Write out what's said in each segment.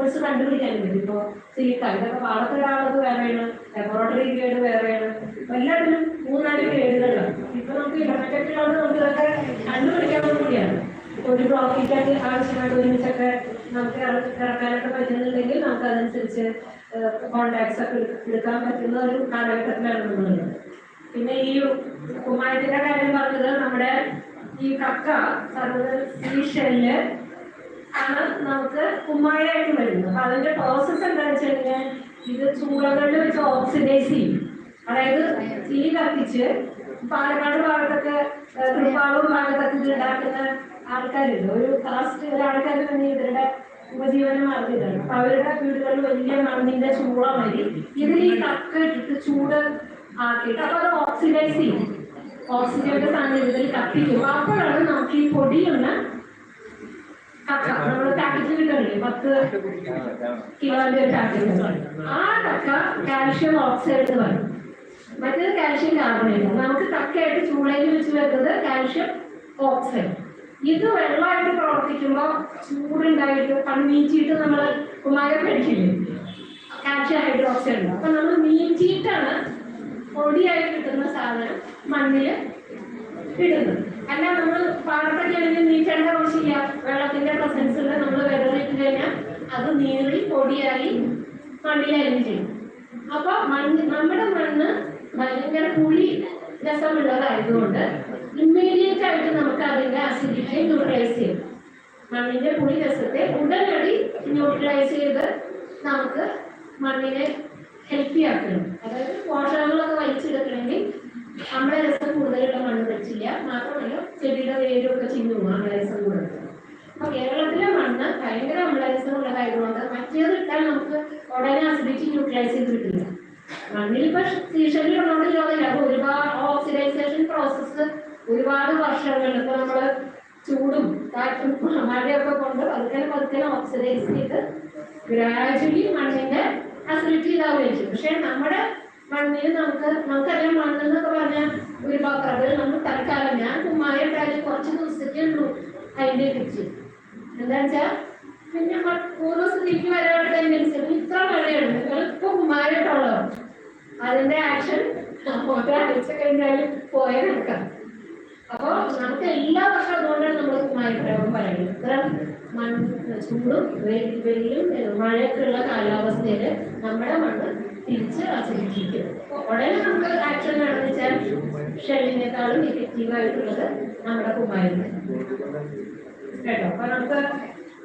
Course കണ്ടുപിടിക്കാൻ പറ്റും ഇപ്പോ സിലിക്ക ഇതൊക്കെ പാടത്തൊരാളത് വേറെയാണ് ലബോറട്ടറി ഗ്രേഡ് വേറെയാണ്. ഇപ്പൊ എല്ലാത്തിനും മൂന്നാൽ ഗ്രേഡുകളാണ് ഇപ്പൊ നമുക്ക് ഇന്റർനെറ്റിലാണ് നമുക്ക് ഇതൊക്കെ കണ്ടുപിടിക്കാൻ കൂടിയാണ്. ഒരു പ്രോഫിറ്റ് ആവശ്യമായിട്ട് ഒരുമിച്ചൊക്കെ നമുക്ക് ഇറ- ഇറക്കാനൊക്കെ പറ്റുന്നുണ്ടെങ്കിൽ നമുക്ക് അതനുസരിച്ച് കോണ്ടാക്ട്സ് ഒക്കെ എടുക്കാൻ പറ്റുന്ന ഒരു കാലഘട്ടത്തിലാണ് നമ്മളുള്ളത് പിന്നെ ഈ കുമാരത്തിന്റെ കാര്യം പറഞ്ഞത് നമ്മുടെ ഈ കക്ക സർവ ഈ ഷെല്ല് ആണ് നമുക്ക് കുമ്മായായിട്ട് വരുന്നത്. അപ്പൊ അതിന്റെ പ്രോസസ്സ് എന്താണെന്ന് വെച്ച് കഴിഞ്ഞാൽ ഇത് ചൂളകളിൽ വെച്ച് ഓക്സിഡൈസ് ചെയ്യും. അതായത് തീ കത്തിച്ച് പാലക്കാട് ഭാഗത്തൊക്കെ തൃപ്പാളൂർ ഭാഗത്തൊക്കെ ഇത് ഉണ്ടാക്കുന്ന ആൾക്കാരുണ്ട്. ഒരു കാസ്റ്റ് ഒരാൾക്കാർ തന്നെ ഇവരുടെ ഉപജീവന മാർഗം ഇതാണ് അപ്പൊ അവരുടെ വീടുകളിൽ വലിയ മണ്ണിന്റെ ചൂള മതി ഇതിൽ ഈ കക്ക ഇട്ടിട്ട് ചൂട് ആക്കിയിട്ട് അപ്പൊ അത് ഓക്സിഡൈസ് ചെയ്യും. ഓക്സിജന്റെ സാന്നിധ്യത്തിൽ കത്തിക്കും. അപ്പോഴാണ് നമുക്ക് ഈ പൊടിയുന്ന കക്ക കക്ക കാൽഷ്യം ഓക്സൈഡ് എന്ന് പറയും. മറ്റേത് കാൽഷ്യം കാർബണേറ്റ് നമുക്ക് കക്കയായിട്ട് ചൂളയിൽ വെച്ച് വരുന്നത് കാൽഷ്യം ഓക്സൈഡ് ഇത് വെള്ളമായിട്ട് പ്രവർത്തിക്കുമ്പോൾ ചൂടുണ്ടായിട്ട് കണ്ണീച്ചിട്ട് നമ്മൾ കുമാരം കഴിക്കില്ലേ കാൽഷ്യം ഹൈഡ്രോക്സൈഡ് ഉണ്ട്. അപ്പൊ നമ്മൾ നീച്ചിട്ടാണ് പൊടിയായി കിട്ടുന്ന സാധനം മണ്ണിൽ ഇടുന്നത്. അല്ല നമ്മൾ പാടത്തൊക്കെ ആണെങ്കിൽ നീറ്റേണ്ട ആവശ്യമില്ല. വെള്ളത്തിന്റെ നമ്മൾ വിരലിട്ട് കഴിഞ്ഞാൽ അത് നീറി പൊടിയായി മണ്ണിലായി ചെയ്യും അപ്പൊ മണ്ണ് നമ്മുടെ മണ്ണ് ഭയങ്കര പുളി രസമുള്ളതായതുകൊണ്ട് ഇമ്മീഡിയറ്റ് ആയിട്ട് നമുക്ക് അതിന്റെ അസിഡിറ്റി ന്യൂട്രലൈസ് ചെയ്യും. മണ്ണിന്റെ പുളി രസത്തെ ഉടനടി ന്യൂട്രലൈസ് ചെയ്ത് നമുക്ക് മണ്ണിനെ ഹെൽത്തി ആക്കണം. അതായത് പോഷകങ്ങളൊക്കെ വലിച്ചെടുക്കണമെങ്കിൽ നമ്മുടെ രസം കൂടുതലുള്ള മണ്ണ് വെച്ചില്ല മാത്രമല്ല ചെടിയുടെ വേരൊക്കെ ചിന്നു രസം കൂടുതൽ കേരളത്തിലെ മണ്ണ് ഭയങ്കര അമ്ലരസം ഉള്ളതായതുകൊണ്ട് മറ്റേത് ഇട്ടാൽ നമുക്ക് ഉടനെ അസിഡിറ്റി ന്യൂട്രലൈസ് ചെയ്ത് കിട്ടില്ല. മണ്ണിൽ ഇപ്പൊ സീഷനിൽ ഉള്ളതുകൊണ്ട് ചോദില്ല അപ്പൊ ഒരുപാട് ഓക്സിഡൈസേഷൻ പ്രോസസ്സ് ഒരുപാട് വർഷങ്ങൾ ഇപ്പൊ നമ്മൾ ചൂടും കാറ്റും മഴയൊക്കെ കൊണ്ട് പതുക്കെ പതുക്കെ ഓക്സിഡൈസ് ചെയ്ത് ഗ്രാജുവലി മണ്ണിന്റെ അസിഡിറ്റി ഇതാവുകയും ചെയ്യും. പക്ഷെ നമ്മുടെ മണ്ണിൽ നമുക്ക് നമുക്കറിയാം മണ്ണെന്നൊക്കെ പറഞ്ഞാൽ ഒരുപാട് അത് നമ്മൾ തൽക്കാലം ഞാൻ കുമ്മായിട്ടാലും കുറച്ച് ദിവസത്തേക്കുള്ളൂ അതിന്റെ എഫക്റ്റ് എന്താ വെച്ചാൽ പിന്നെ പൂർവസ്ഥിതിക്ക് വരാനുള്ള ടെൻഡൻസി ഇത്ര മഴയുണ്ട് ഇപ്പൊ കുമ്മായിട്ടുള്ളവർ അതിന്റെ ആക്ഷൻ ഒരാഴ്ച കഴിഞ്ഞാലും പോയ കണക്കാം. അപ്പോ നമുക്ക് എല്ലാ വർഷവും അതുകൊണ്ടാണ് നമ്മൾ കുമ്മായപ്രയോഗം പറയുന്നത്. ഇത്ര മണ്ണ് ചൂടും വെയിലും മഴയൊക്കെയുള്ള മഴയൊക്കെ കാലാവസ്ഥയിൽ നമ്മുടെ മണ്ണ് തിരിച്ച് അസിഡിറ്റിക്കും ഉടനെ നമുക്ക് ആക്ഷൻ വേണമെന്ന് വെച്ചാൽ ഷെല്ലിനേക്കാളും ഇഫക്റ്റീവ് ആയിട്ടുള്ളത് നമ്മുടെ കുമ്മായം കേട്ടോ. അപ്പൊ നമുക്ക്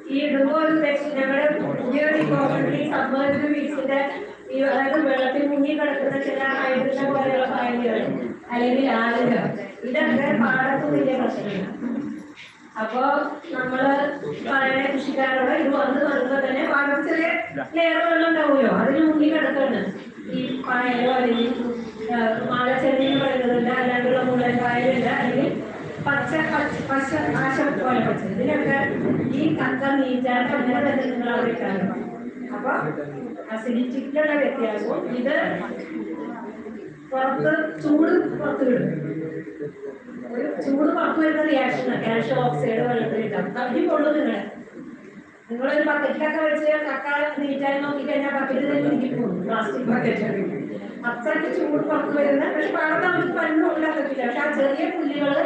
ഈ ഇടുമ്പോൾ ഒരു രക്ഷ- ഞങ്ങളുടെ പുതിയൊരു ഇക്കോഫ്രണ്ട്ലി സബ്മേർജ്ഡ് വീക്സിന്റെ ഈ അതായത് വെള്ളത്തിൽ മുങ്ങി കിടക്കുന്ന ചില ഹൈഡ്രജൻ പോലെയുള്ള ഫയലുകൾ അല്ലെങ്കിൽ ആലുകൾ ഇതൊക്കെ പാടത്ത് വലിയ പ്രശ്നമാണ് അപ്പോ നമ്മൾ പഴയ കൃഷിക്കാരോട് ഇത് വന്ന് വരുമ്പോ തന്നെ പാടത്തിലെ വെള്ളം ഉണ്ടാവുമല്ലോ. അതിന് മുങ്ങി കിടക്കാണ് ഈ പായലോ അല്ലെങ്കിൽ മാലച്ചെടി എന്ന് പറയുന്നതില്ല അല്ലാണ്ടുള്ള മുള്ളൻ പായലില്ല അല്ലെങ്കിൽ പച്ച പച്ച ആശ പോലെ പച്ച ഇതിനൊക്കെ ഈ കക്ക നീറ്റാട്ട് ഇങ്ങനത്തെ നിങ്ങൾ അവിടെ ഇട്ടാലും അപ്പൊ അസിഡിറ്റിക്കുള്ള വ്യത്യാസവും ഇത് പുറത്ത് ചൂട് പുറത്ത് വിടും. ഒരു ചൂട് പുറത്ത് വരുന്ന റിയാക്ഷനാണ് കാൽഷ്യം ഓക്സൈഡ് വെള്ളത്തിലിട്ടാണ് തല്ലി കൊള്ളു നിങ്ങളെ. നിങ്ങളൊരു ബക്കറ്റിലൊക്കെ വെച്ച് കക്ക നീറ്റായി നോക്കിക്കഴിഞ്ഞാൽ ബക്കറ്റിൽ തന്നെ ഇരിക്കും. പോകും പ്ലാസ്റ്റിക് ബക്കറ്റ് അത്രയ്ക്ക് ചൂട് പുറത്ത് വരുന്ന പക്ഷെ പാടത്ത് നമുക്ക് പല്ലും ഉണ്ടാക്കത്തില്ല പക്ഷെ ആ ചെറിയ പുല്ലുകൾ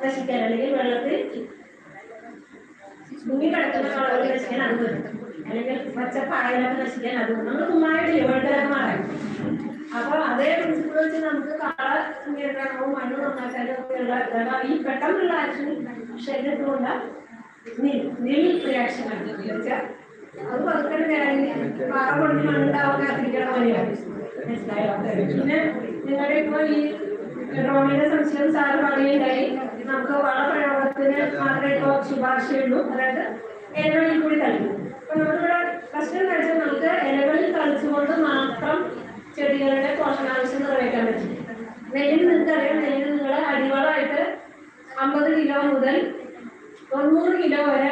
നശിക്കാൻ അല്ലെങ്കിൽ വെള്ളത്തിൽ ഭൂമി കടക്കുന്ന കളകൾ നശിക്കാൻ അത് വരും. അല്ലെങ്കിൽ പച്ചപ്പായലൊക്കെ നശിക്കാൻ അത് വരും. നമ്മൾ കുമ്മായിട്ടില്ല വെള്ളത്തിലൊക്കെ അപ്പൊ അതേ പ്രിൻസിപ്പിൾ വെച്ച് നമുക്ക് കള നിയന്ത്രണവും മണ്ണ് നന്നാക്കാനും ഒക്കെ ഉള്ള ഇതാണ്. ഈ പെട്ടെന്നുള്ള ആക്ഷൻ ശരീരത്തിലുള്ള നിൽ റിയാക്ഷൻ ആണ്. വെച്ചാൽ അത് പതുക്കെ പാറ പൊടി മണ്ണുണ്ടാവാൻ കാത്തിരിക്കണ പോലെയാണ്. മനസ്സിലായോ? പിന്നെ നിങ്ങളുടെ ഇപ്പൊ ഈ ഡ്രോണിന്റെ സംശയം സാറ് പറയുകയുണ്ടായി. നമുക്ക് വളപ്രയോഗത്തിന് മാത്രമേ ഇപ്പോൾ ശുപാർശയുള്ളൂ. അതായത് ഇലകളിൽ കൂടി തളിക്കും അപ്പൊ നമ്മളിവിടെ പ്രശ്നം എന്ന് വെച്ചാൽ നമുക്ക് ഇലകളിൽ തളിച്ചുകൊണ്ട് മാത്രം ചെടികളുടെ പോഷകാംശം നിറവേറ്റാൻ പറ്റും. നെല്ലിൽ നിങ്ങൾക്കറിയാം നെല്ലിൽ നിങ്ങൾ അടിവളമായിട്ട് അമ്പത് കിലോ മുതൽ തൊണ്ണൂറ് കിലോ വരെ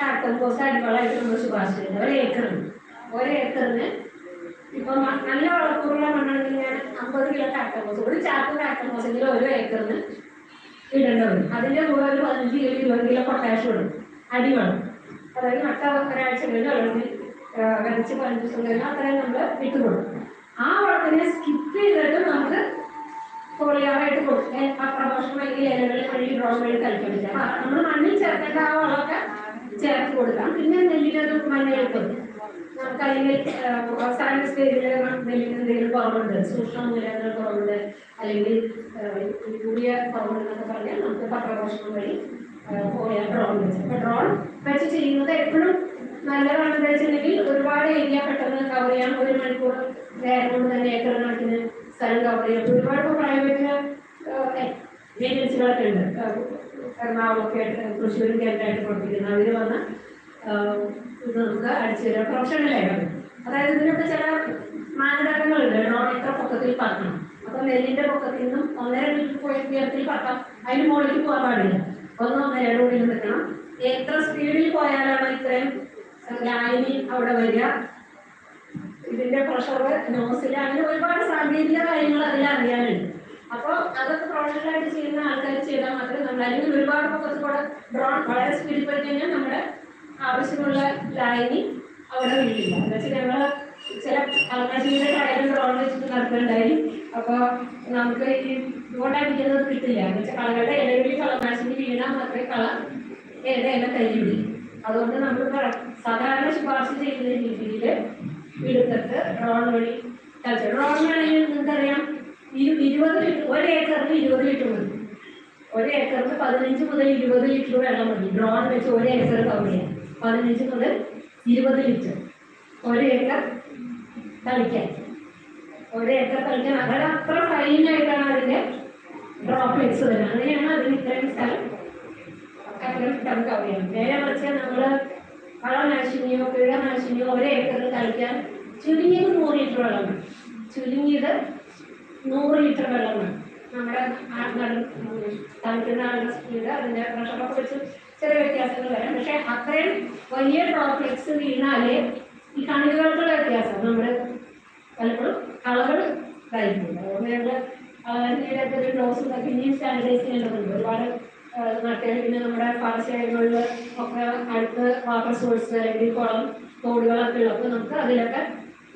കാട്ടംപോസ് അടിവളമായിട്ട് നമ്മൾ ശുപാർശ ചെയ്യുന്നത് ഒരു ഏക്കറിന്. ഒരു ഏക്കറിന് ഇപ്പൊ നല്ല വളക്കൂറുള്ള മണ്ണാണെങ്കിൽ ഞാൻ അമ്പത് കിലോ കാട്ടംപോസ് ഒരു ചാക്ക് കാട്ടംപോസെങ്കിലും ഒരു ഏക്കറിന് ഇടേണ്ടത് അതിന്റെ കൂടെ ഒരു പതിനഞ്ച് കിലോ ഇരുപത് കിലോ പൊട്ടാഷ്യം ഇടും. അടി വേണം. അതായത് നട്ട ഒരാഴ്ച കഴിഞ്ഞ് വെള്ളത്തിൽ വിതച്ച് പതിനഞ്ച് ദിവസം കഴിഞ്ഞാൽ അത്രയും നമ്മൾ വിട്ടു കൊടുക്കും. ആ വളത്തിനെ സ്കിപ്പ് ചെയ്തിട്ട് നമുക്ക് കോളിയാറായിട്ട് കൊടുക്കും. അപ്രമോഷൻ വഴി ഇലകളിൽ വഴി ഡ്രോൺ വഴി കഴിക്കാൻ പറ്റും നമ്മൾ മണ്ണിൽ ചേർക്കേണ്ട ആ വളമൊക്കെ ചേർത്ത് കൊടുക്കാം പിന്നെ നെല്ലിനത് മഞ്ഞൾപ്പൊടി നമുക്ക് അല്ലെങ്കിൽ അവസാന സ്റ്റേജിൽ നെല്ലിന് എന്തെങ്കിലും കുറവുണ്ട് സൂക്ഷ്മ മൂലങ്ങൾ കുറവുണ്ട് അല്ലെങ്കിൽ കൂടിയ കുറവുണ്ടെന്നൊക്കെ പറഞ്ഞാൽ നമുക്ക് പത്രഭോഷണം വഴി പോയാൽ ഡ്രോൺ വെച്ച് അപ്പൊ ഡ്രോൺ വെച്ച് ചെയ്യുന്നത് എപ്പോഴും നല്ലതാണെന്ന് വെച്ചിട്ടുണ്ടെങ്കിൽ ഒരുപാട് ഏരിയ പെട്ടെന്ന് കവർ ചെയ്യാം. ഒരു മണിക്കൂർ നേരം കൊണ്ട് തന്നെ ഏക്കർ കണക്കിന് സ്ഥലം കവർ ചെയ്യാം. ഒരുപാട് പ്രൈവറ്റ് ഏജൻസികളൊക്കെ ഉണ്ട്. എറണാകുളമൊക്കെ ആയിട്ട് തൃശ്ശൂരും കേന്ദ്രമായിട്ട് പ്രവർത്തിക്കുന്നത് അവർ വന്ന് ഇത് നമുക്ക് അടിച്ചു തരാം. പ്രൊഫഷണലായിട്ട് അതായത് ഇതിനൊക്കെ ചില മാനദണ്ഡങ്ങളുണ്ട്. ഡ്രോൺ എത്ര പൊക്കത്തിൽ പറക്കണം. അപ്പൊ നെല്ലിന്റെ പൊക്കത്തിൽ നിന്നും ഒന്നര ഉയരത്തിൽ പറക്കാം. അതിന് മുകളിലേക്ക് പോകാൻ പാടില്ല. ഒന്ന് ഒന്നര ഉള്ളിൽ നിൽക്കണം. എത്ര സ്പീഡിൽ പോയാലാണ് ഇത്രയും ലൈനിൽ അവിടെ വരിക? ഇതിന്റെ പ്രഷർ നോസിൽ അങ്ങനെ ഒരുപാട് സാങ്കേതിക കാര്യങ്ങൾ അതിൽ അറിയാനുണ്ട് അപ്പോൾ അതൊക്കെ പ്രൊഫഷണലായിട്ട് ചെയ്യുന്ന ആൾക്കാർ അല്ലെങ്കിൽ ഒരുപാട് പൊക്കത്ത് കൂടെ ഡ്രോൺ വളരെ സ്പീഡിൽ പോയി കഴിഞ്ഞാൽ നമ്മുടെ ആവശ്യമുള്ള ലൈനി അവിടെ വീഴില്ല എന്ന് വെച്ചാൽ ഞങ്ങൾ ചില കളനാശിയുടെ ടയറും ഡ്രോൺ വെച്ചിട്ട് നടക്കുന്നുണ്ടായി അപ്പോൾ നമുക്ക് ഈ ഇതുകൊണ്ടായിരിക്കുന്നത് കിട്ടില്ല. എന്ന് വെച്ചാൽ കളകളുടെ ഇലകളിൽ കളനാശിനി വീണാൽ മാത്രമേ കള ഏത ഇല കഴിയുള്ളൂ അതുകൊണ്ട് നമ്മൾ സാധാരണ ശുപാർശ ചെയ്യുന്ന രീതിയിൽ എടുത്തിട്ട് ഡ്രോൺ വഴി കളിച്ചു ഡ്രോൺ ആണെങ്കിൽ നിങ്ങൾക്കറിയാം ഇരു ഇരുപത് ലിറ്റർ ഒരു ഏക്കറിന് ഇരുപത് ലിറ്റർ മതി. ഒരു ഏക്കറിന് പതിനഞ്ച് മുതൽ ഇരുപത് ലിറ്റർ വെള്ളം മതി. ഡ്രോൺ വെച്ച് ഒരു ഏക്കർ കവർ പതിനഞ്ച് മുതൽ ഇരുപത് ലിറ്റർ. ഒരു ഏക്കർ തളിക്കാൻ. ഒരു ഏക്കർ തളിക്കാൻ. അതായത് അത്ര ഫൈനായിട്ടാണ് അതിന്റെ ഡ്രോപ്ലെറ്റ്സ് വരുന്നത്. അങ്ങനെയാണ് അതിന് ഇത്രയും സ്ഥലം അത്രയും സ്ഥലം നേരെ മറിച്ച് നമ്മൾ കളനാശിനിയോ കിഴനാശിനിയോ ഒരു ഏക്കറിൽ തളിക്കാൻ ചുരുങ്ങിയത് നൂറ് ലിറ്റർ വെള്ളം ചുരുങ്ങിയത് നൂറ് ലിറ്റർ വെള്ളം വേണം. നമ്മുടെ ആ നട തളിക്കുന്ന ആളുടെ സ്പീഡ് അതിന്റെ പ്രഷറൊക്കെ വെച്ച് ചെറിയ വ്യത്യാസങ്ങൾ വരാം. പക്ഷെ അത്രയും വലിയ ഡ്രോപ്ലെറ്റ്സ് വീണാലേ ഈ കണികകൾക്കുള്ള വ്യത്യാസം നമ്മുടെ പലപ്പോഴും കളകൾ കഴിക്കുന്നുണ്ട് അതുകൊണ്ട് ഞങ്ങൾ ഒരു ഡോസ് ഇനിയും സ്റ്റാൻഡൈസ് ചെയ്യേണ്ടതുണ്ട്. ഒരുപാട് നാട്ടുകാർ പിന്നെ നമ്മുടെ പാടശേഖരങ്ങളിൽ ഒക്കെ അടുത്ത് വാട്ടർ സോഴ്സ് അല്ലെങ്കിൽ കുളം തോടുകളൊക്കെ ഉള്ളപ്പോൾ നമുക്ക് അതിലൊക്കെ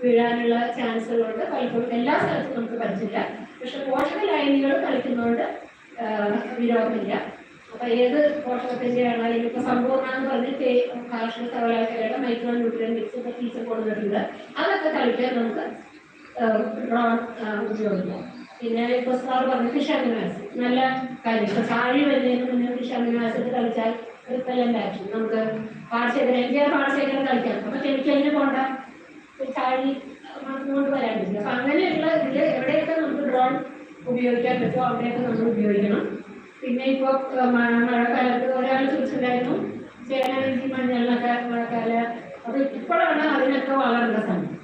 വീഴാനുള്ള ചാൻസ് ഉള്ളതുകൊണ്ട് പലപ്പോഴും എല്ലാ സ്ഥലത്തും നമുക്ക് പറ്റില്ല. പക്ഷെ പോഷക ലൈനുകൾ കളിക്കുന്നതുകൊണ്ട് വിരോധമില്ല. അപ്പൊ ഏത് പോഷകത്തിന്റെയാണ് ആണെങ്കിലും ഇപ്പൊ സമ്പൂർണ പറഞ്ഞിട്ട് കാർഷിക സർവകലാശാലയുടെ മൈക്രോ ന്യൂട്രിയൻ മിക്സ് ഒക്കെ ടീച്ചർ കൊടുത്തിട്ടുണ്ട്. അതൊക്കെ കളിക്കാൻ നമുക്ക് ഉപയോഗിക്കാം. പിന്നെ ഇപ്പൊ സാർ പറഞ്ഞു ഫിഷ് അമിനാസ് നല്ല കാര്യം. ഇപ്പൊ സാഴി വരുന്നതിന് മുന്നേ ഫിഷ് അമിനാസ് കളിച്ചാൽ റിപ്പല്ലന്റ് ആക്ഷൻ നമുക്ക് പാടശേഖരം എനിക്ക് പാടശേഖരം കളിക്കാം അപ്പൊ കെമിക്കലിന് പോണ്ട. ചാഴി കൊണ്ട് വരാണ്ടിരിക്കും അപ്പൊ അങ്ങനെയുള്ള ഇതിൽ എവിടെയൊക്കെ നമുക്ക് ഡ്രോൺ ഉപയോഗിക്കാൻ പറ്റുമോ അവിടെയൊക്കെ നമ്മൾ ഉപയോഗിക്കണം. പിന്നെ ഇപ്പൊ ഏഹ്, മഴ- മഴക്കാലത്ത് ഒരാൾ ചോദിച്ചിട്ടുണ്ടായിരുന്നു ചേനാനഞ്ചി മഞ്ഞളിനൊക്കെ മഴക്കാല. അത് ഇപ്പോഴാണ് അതിനൊക്കെ വളരേണ്ട സമയം.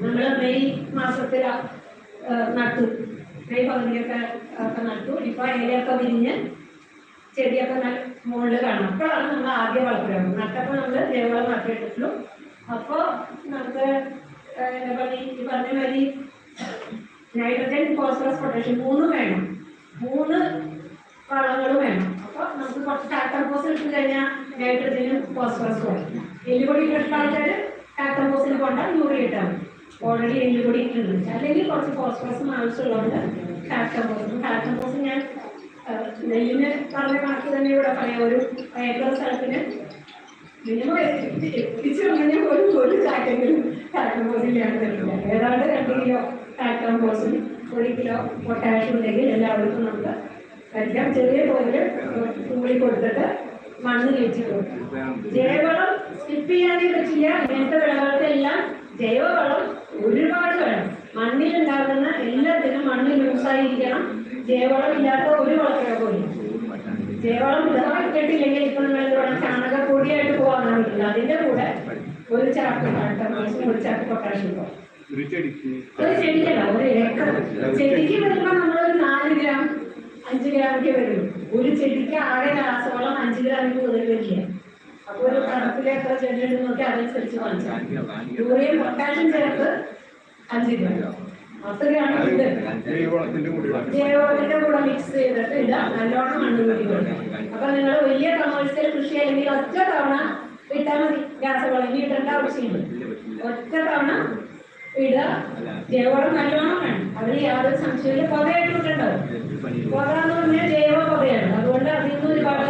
നമ്മൾ മെയ് മാസത്തിൽ നട്ടു. മെയ് പകുതിയൊക്കെ ഒക്കെ നട്ടു. ഇപ്പൊ ഇലയൊക്കെ വിരിഞ്ഞ് ചെടിയൊക്കെ നല്ല മുകളിൽ കാണാം. അപ്പോഴാണ് നമ്മൾ ആദ്യം വളർത്തുന്നത് നട്ടപ്പോൾ നമ്മൾ ജൈവവളം നട്ടിട്ടുള്ളൂ അപ്പോൾ നമുക്ക് എന്താ പറയുക ഈ പറഞ്ഞ മാതിരി നൈട്രജൻ ഫോസ്ഫറസ് പൊട്ടാഷ്യം മൂന്നും വേണം. മൂന്ന് വളങ്ങൾ വേണം. അപ്പോൾ നമുക്ക് കുറച്ച് ടാക്ടംപോസ് ഇട്ട് കഴിഞ്ഞാൽ നൈട്രജനും ഫോസ്ഫറസും ആയി എല്ലുപൊടി ഇട്ടിട്ടുള്ള ആൾക്കാർ ടാക്ടംപോസിന് കൊണ്ട യൂറിയ ഇട്ടാൽ മതി. ഓൾറെഡി എല്ലുപൊടി ഇട്ടിട്ടുണ്ട്. അല്ലെങ്കിൽ കുറച്ച് ഫോസ്ഫറസും ആവശ്യമുള്ളതുകൊണ്ട് ടാക്ടംപോസ് ടാക്ടംപോസ് ഞാൻ നെല്ലിന് പറഞ്ഞ കണക്ക് തന്നെ ഇവിടെ പറയാം. ഒരു ഏക്കർ സ്ഥലത്തിന് ഒരു ഏതാണ്ട് രണ്ട് കിലോ ടാക്ടംപോസിൽ ഒരു കിലോ പൊട്ടാഷ്യം ഉണ്ടെങ്കിൽ എല്ലാവർക്കും നമുക്ക് കഴിക്കാം ചെറിയ തോതിൽ തുള്ളി കൊടുത്തിട്ട് മണ്ണ് കഴിച്ചു കൊടുക്കാം ജൈവവളം സ്കിപ്പ് ചെയ്യാതെ പറ്റില്ല ഇങ്ങനത്തെ വിളകൾക്കെല്ലാം ജൈവവളം ഒരുപാട് വേണം മണ്ണിലുണ്ടാകുന്ന എല്ലാത്തിനും മണ്ണ് ലൂസായിരിക്കണം ജൈവവളം ഇല്ലാത്ത ഒരു വളപ്രയോഗവും ജൈവവളം ഇതാ കിട്ടില്ലെങ്കിൽ ഇപ്പൊ നിങ്ങൾ പറ്റില്ല അതിന്റെ കൂടെ ഒരു ചാക്ക് കാട്ടമാസം ഒരു ചാക്ക് പൊട്ടാഷ്യം ഒരു ചെടിക്കല്ല ഒരു ഏക്കർ. ചെടിക്ക് വരുമ്പോ നമ്മളൊരു നാല് ഗ്രാം അഞ്ച് ഗ്രാമൊക്കെ വരും. ഒരു ചെടിക്ക് ആകെ രാസവളം അഞ്ച് ഗ്രാമിൽ കൂടുതൽ വരില്ല? അപ്പൊ ഒരു കണക്കിലെ എത്ര ചെടി നോക്കി അതനുസരിച്ച് വാങ്ങിച്ചാൽ യൂറിയ പൊട്ടാഷ്യം ചേർത്ത് അഞ്ച് ഗ്രാം ജൈവവളത്തിന്റെ കൂടെ മിക്സ് ചെയ്തിട്ട് ഇതാ നല്ലോണം മണ്ണ് കൂടി കൊടുക്കും അപ്പൊ നിങ്ങൾ വലിയ കമേഴ്സ്യൽ കൃഷി അല്ലെങ്കിൽ ഒറ്റ തവണ ഇട്ടാൽ മതി. രാസവളം ഇനി ഇടേണ്ട ആവശ്യമില്ല. ഒറ്റ തവണ ഇടുക. ജൈവവളം നല്ലോണം വേണം. അതിൽ യാതൊരു സംശയമില്ല പുകയായിട്ട് ഇട്ടുണ്ടാവും പുക എന്ന് പറഞ്ഞാൽ ജൈവ പുകയാണ്. അതുകൊണ്ട് അതിൽ നിന്ന് ഒരുപാട്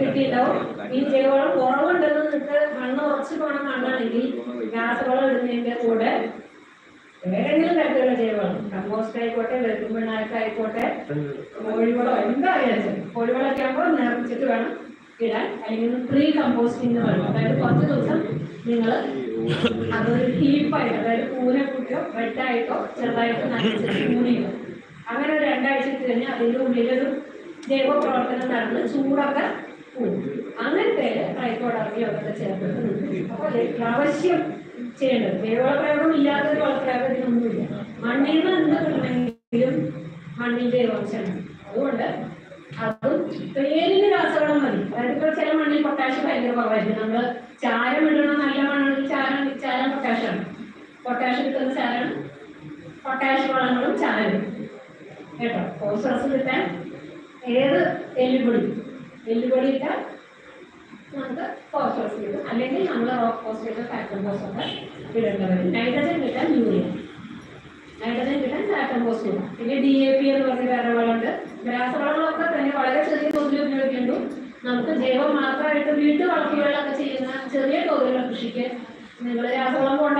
കിട്ടിയിട്ടുണ്ടാവും. ഈ ജൈവവളം കുറവുണ്ടെന്ന് നിങ്ങൾക്ക് മണ്ണ് ഉറച്ചു പോണ മണ്ണാണെങ്കിൽ രാസവളം ഇടുന്നതിന്റെ കൂടെ ഏതെങ്കിലും തരത്തിലുള്ള ജൈവവളം. കമ്പോസ്റ്റ് ആയിക്കോട്ടെ വെളുക്കുമ്പണ്ണാക്ക ആയിക്കോട്ടെ കോഴിവളം എന്തായാലും കോഴിവളമൊക്കെ ആകുമ്പോൾ നിറച്ചിട്ട് വേണം ഇടാൻ അല്ലെങ്കിൽ പ്രീ കമ്പോസ്റ്റിംഗ് എന്ന് പറയും അതായത് കുറച്ച് ദിവസം നിങ്ങൾ അതൊരു ഹീപ്പായിട്ട് അതായത് കൂന കൂട്ടിയോ വെട്ടായിട്ടോ ചെറുതായിട്ട് നനച്ചിട്ട് മൂടിയോ അങ്ങനെ ഒരു രണ്ടാഴ്ച കഴിഞ്ഞ് അതിന്റെ ഉള്ളിലൊരു ജൈവപ്രവർത്തനം നടന്ന് ചൂടൊക്കെ പോകും അങ്ങനത്തെ ട്രൈക്കോഡർമിയൊക്കെ ചേർത്തിട്ട് നിൽക്കും അപ്പോൾ ആവശ്യം ചെയ്യേണ്ടത്. ജൈവവള പ്രയോഗം ഇല്ലാത്തൊരു വളപ്രയോഗം ഇതിനൊന്നുമില്ല. മണ്ണിൽ നിന്ന് എന്ത് കിട്ടണമെങ്കിലും മണ്ണിന്റെ ജൈവാംശമാണ് അതുകൊണ്ട് അതും പേരിന് രാസവളം മതി. അതായത് ഇപ്പോൾ ചില മണ്ണിൽ പൊട്ടാഷ്യം ഭയങ്കര കുറവായിരിക്കും. നമ്മൾ ചാരം ഇടണം നല്ല മണ്ണാണെങ്കിൽ ചാരം ചാരം പൊട്ടാഷ്യമാണ് പൊട്ടാഷ്യം കിട്ടുന്ന ചാരം പൊട്ടാഷ്യം വളങ്ങളും ചാരം. കേട്ടോ? ഫോസ്ഫറസ് കിട്ടാൻ ഏത് എല്ലുപൊടി? എല്ലുപൊടി ഇട്ടാൽ നമുക്ക് ഫോസ്ഫറസ് കിട്ടും. അല്ലെങ്കിൽ നമ്മൾ റോക്ക് ഫോസ്ഫേറ്റ് ഫാക്ടർ ഫോസ്ഫൊക്കെ ഇടേണ്ടി വരും നൈട്രജൻ കിട്ടാൻ യൂറിയ നൈട്രജൻ കിട്ടാൻ ഫാക്ടർ ഫോസ് കിട്ടും പിന്നെ ഡി എ പി എന്ന് പറഞ്ഞ വേറെ വളമുണ്ട് രാസവളങ്ങളൊക്കെ തന്നെ വളരെ ചെറിയ തോതിൽ ഉപയോഗിക്കുന്നുണ്ടു നമുക്ക് ജൈവം മാത്രമായിട്ട് വീട്ടു വളർത്തികളൊക്കെ ചെയ്യുന്ന ചെറിയ തോതിലുള്ള കൃഷിക്ക് നിങ്ങൾ രാസവളം കൊണ്ട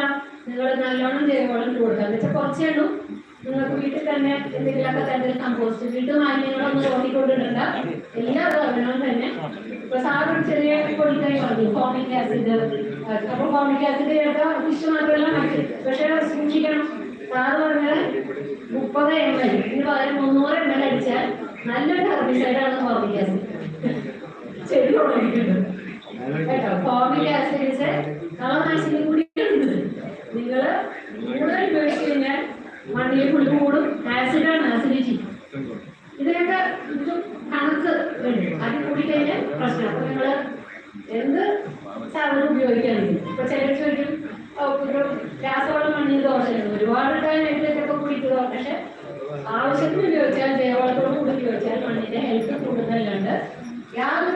നിങ്ങൾ നല്ലോണം ജൈവവളം ഇട്ട് എന്ന് വെച്ചാൽ കുറച്ചേ ഉള്ളൂ. നിങ്ങൾക്ക് വീട്ടിൽ തന്നെ എന്തെങ്കിലുമൊക്കെ തന്നെ കമ്പോസ്റ്റ് വീട്ടു മാലിന്യങ്ങളൊന്നും ഓടിക്കൊണ്ടിടണ്ട എല്ലാ സാധനങ്ങളും തന്നെ. ഇപ്പൊ സാറ് ചെറിയ പൊടിക്കായി പറഞ്ഞു ഫോമിക് ആസിഡ്. അപ്പൊ ഫോമിക് ആസിഡ് ചേർത്താൽ ഫിഷ് മാത്രമല്ല മറ്റ് പക്ഷേ സൂക്ഷിക്കണം. സാറ് പറഞ്ഞാൽ മുപ്പത് എം എൽ ഇതിന് പകരം മുന്നൂറ് എം എൽ അടിച്ചാൽ നല്ലൊരു ഹെർബിസൈഡാണ് ഫോമിക് ആസിഡ്. ചെടി ഉണങ്ങിയിട്ടുണ്ട് കേട്ടോ ഫോമിക് ആസിഡ്സ് കളനാശിനി കൂടി ഉണ്ട്. നിങ്ങൾ കൂടുതൽ ഉപയോഗിച്ച് കഴിഞ്ഞാൽ മണ്ണിൽ പുളി കൂടും ആസിഡാണ് ആസിഡിറ്റി ഇതിനൊക്കെ ഇത് കണക്ക് ഉണ്ട് അത് കൂടി കഴിഞ്ഞാൽ പ്രശ്നം. അപ്പൊ നിങ്ങൾ എന്ത് സാധനം ഉപയോഗിക്കാനില്ല ഇപ്പൊ ചിലർ ചോദിക്കും "ഓ, ഒരു രാസവളം മണ്ണിൽ ദോഷമുണ്ട് ഒരുപാട് ടൈമിലൊക്കെ കുടിക്കുക പക്ഷെ ആവശ്യത്തിന് ഉപയോഗിച്ചാൽ ജൈവവളത്തോട് കൂടി ഉപയോഗിച്ചാൽ മണ്ണിന്റെ ഹെൽത്ത് കൂടുതലുണ്ട്. യാതൊരു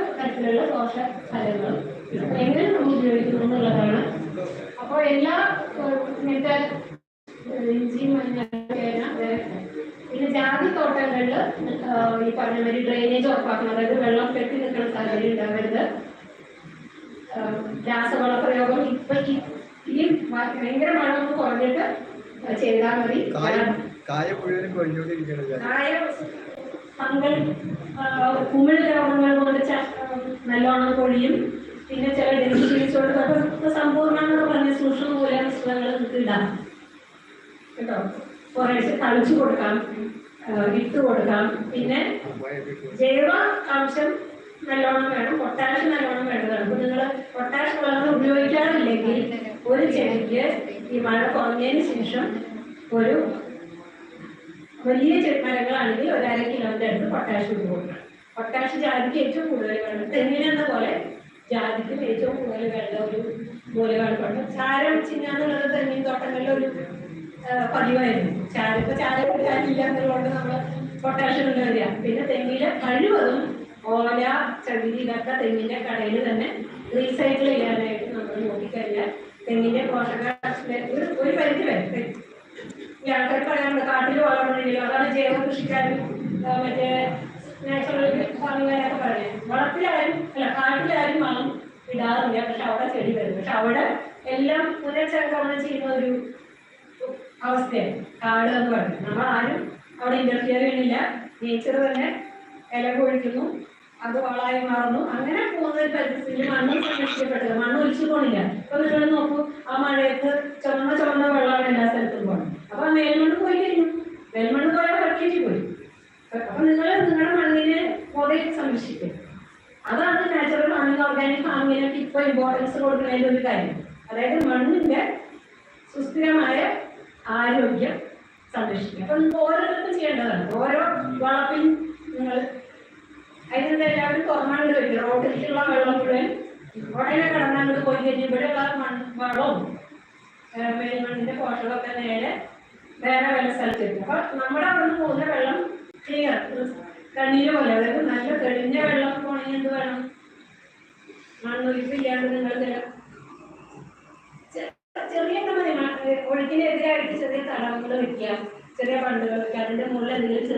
ദോഷ ഫലങ്ങൾ എങ്ങനെ നമ്മൾ ഉപയോഗിക്കുന്നു എന്നുള്ളതാണ്. അപ്പോൾ എല്ലാ മെറ്റൽ ഇഞ്ചി മഞ്ഞൾ ചേന പിന്നെ ജാതി തോട്ടങ്ങളിൽ ഈ പറഞ്ഞ മാതിരി ഡ്രെയിനേജ് ഉറപ്പാക്കണം. അതായത് വെള്ളം കെട്ടി നിൽക്കുന്ന സാഹചര്യം ഉണ്ടാവരുത്. രാസവള പ്രയോഗം ഇപ്പൊ ഈ- ഭയങ്കര മഴ ഒന്ന് കുറഞ്ഞിട്ട് ചെയ്താൽ മതി. കായ മുഴുവനും കൊഴിഞ്ഞോണ്ടിരിക്കണല്ലേ കായ ഫംഗൽ കുമിൾ രോഗങ്ങൾ ച- നല്ലോണം പൊഴിയും പിന്നെ ചില ഡെങ്കിപ്പീച്ചോട് അതൊക്കെ സമ്പൂർണ എന്ന് പറഞ്ഞ സൂക്ഷ്മ മൂലമിശ്രങ്ങൾ നമുക്ക് ഇടാം. കേട്ടോ? കുറേശ്ശെ തളിച്ചു കൊടുക്കാം വിത്ത് കൊടുക്കാം. പിന്നെ ജൈവ അംശം നല്ലോണം വേണം പൊട്ടാഷ് നല്ലോണം വേണ്ടതാണ്. അപ്പൊ നിങ്ങൾ പൊട്ടാഷ് വളങ്ങൾ ഉപയോഗിക്കാറില്ലെങ്കിൽ ഒരു ചെടിക്ക് ഈ മഴ കുറഞ്ഞതിന് ശേഷം ഒരു വലിയ ചെറുമരങ്ങളാണെങ്കിൽ ഒരു അര കിലോന്റെ അടുത്ത് പൊട്ടാഷ് ഇട്ട് കൊടുക്കണം പൊട്ടാഷ് ജാതിക്ക് ഏറ്റവും കൂടുതൽ വേണം തെങ്ങിനെന്ന പോലെ ജാതിക്കും ഏറ്റവും കൂടുതൽ വേണ്ട ഒരു മൂലകാണ്. ചാരം ചിന്നാന്നുള്ളത് തെങ്ങിൻ തോട്ടങ്ങളിൽ ഒരു പതിവായിരുന്നു. ചാരം ഇപ്പൊ ചാരം കിട്ടാനില്ല എന്നുള്ളതുകൊണ്ട് നമ്മൾ പൊട്ടാഷ് കൊണ്ട് വരിക പിന്നെ തെങ്ങിലെ കഴിവതും ഓല ചകിരി ഇതൊക്കെ തെങ്ങിന്റെ കടയിൽ തന്നെ റീസൈക്കിൾ ചെയ്യാനായിട്ട് നമ്മൾ നോക്കിക്കഴിഞ്ഞാൽ തെങ്ങിന്റെ പോഷക ഒരു പരിധി വരെ ഈ ആൾക്കാർ പറയാറുണ്ട് കാട്ടിൽ വളർന്നില്ലല്ലോ അതാണ് ജൈവ കൃഷിക്കാരും മറ്റേ നാച്ചുറൽ ഫാമിങ്ങാരൊക്കെ പറയുന്നത് വളത്തിലാരും അല്ല കാട്ടിലാരും മണം ഇടാറില്ല. പക്ഷെ അവിടെ ചെടി വരും. പക്ഷെ അവിടെ എല്ലാം പുനഃചംക്രമണം ചെയ്യുന്ന ഒരു അവസ്ഥയാണ്. കാട് എന്ന് പറയുന്നത്. നമ്മൾ ആരും അവിടെ ഇന്റർഫിയർ ചെയ്യുന്നില്ല. നേച്ചർ തന്നെ ഇല കൊഴിക്കുന്നു. അത് വളായി മാറുന്നു. അങ്ങനെ പോകുന്ന ഒരു പരിസ്ഥിതിയിൽ മണ്ണ് സംരക്ഷിക്കപ്പെട്ടത് മണ്ണ് ഒലിച്ചു പോണില്ല. ഇപ്പൊ നിങ്ങൾ നോക്കൂ ആ മഴയത്ത് ചുവന്ന ചുവന്ന വെള്ളമാണ് എല്ലാ സ്ഥലത്തും പോകുന്നത് അപ്പൊ മേൽമണ്ണ് പോയി കഴിഞ്ഞു മേൽമണ്ണ് പോയാൽ കട്ടിയിട്ട് പോയി. അപ്പൊ നിങ്ങൾ നിങ്ങളുടെ മണ്ണിനെ കുറെ സംരക്ഷിക്കും അതാണ് നാച്ചുറൽ ഫാമിംഗ് ഓർഗാനിക് ഫാമിങ്ങിനൊക്കെ ഇപ്പൊ ഇമ്പോർട്ടൻസ് കൊടുക്കുന്നതിന്റെ ഒരു കാര്യം. അതായത് മണ്ണിന്റെ സുസ്ഥിരമായ ആരോഗ്യം സംരക്ഷിക്കുക. അപ്പൊ നിങ്ങൾക്ക് ഓരോരുത്തർക്കും ചെയ്യേണ്ടതാണ്. ഓരോ വളപ്പിൽ നിങ്ങൾ അതിനെന്താ എല്ലാവരും തുറന്നാണ്ട് വയ്ക്കുക. റോഡിലുള്ള വെള്ളം മുഴുവൻ ഉടനെ കടന്നാണ്ട് പോയി കഴിഞ്ഞ് ഇവിടെയുള്ള മൺ വളവും മേൽമണ്ണിന്റെ പോഷകമൊക്കെ നേരെ വേറെ വല്ല സ്ഥലത്ത് എത്തും അപ്പൊ നമ്മുടെ അവിടെ നിന്ന് പോകുന്ന വെള്ളം ക്ലിയർ കണ്ണീര് പോലെ. അതായത് നല്ല തെളിഞ്ഞ വെള്ളം പോണെങ്കിൽ എന്ത് വേണം? മണ്ണൊലിപ്പില്ലാണ്ട് നിങ്ങൾ ചെറിയ ഒഴുക്കിനെതിരായിട്ട് ചെറിയ തടവുകൾ വെക്കുക. ചെറിയ പണ്ടുകൾ വെക്കുക. അതിന്റെ മുകളിൽ എന്തെങ്കിലും ചെറിയ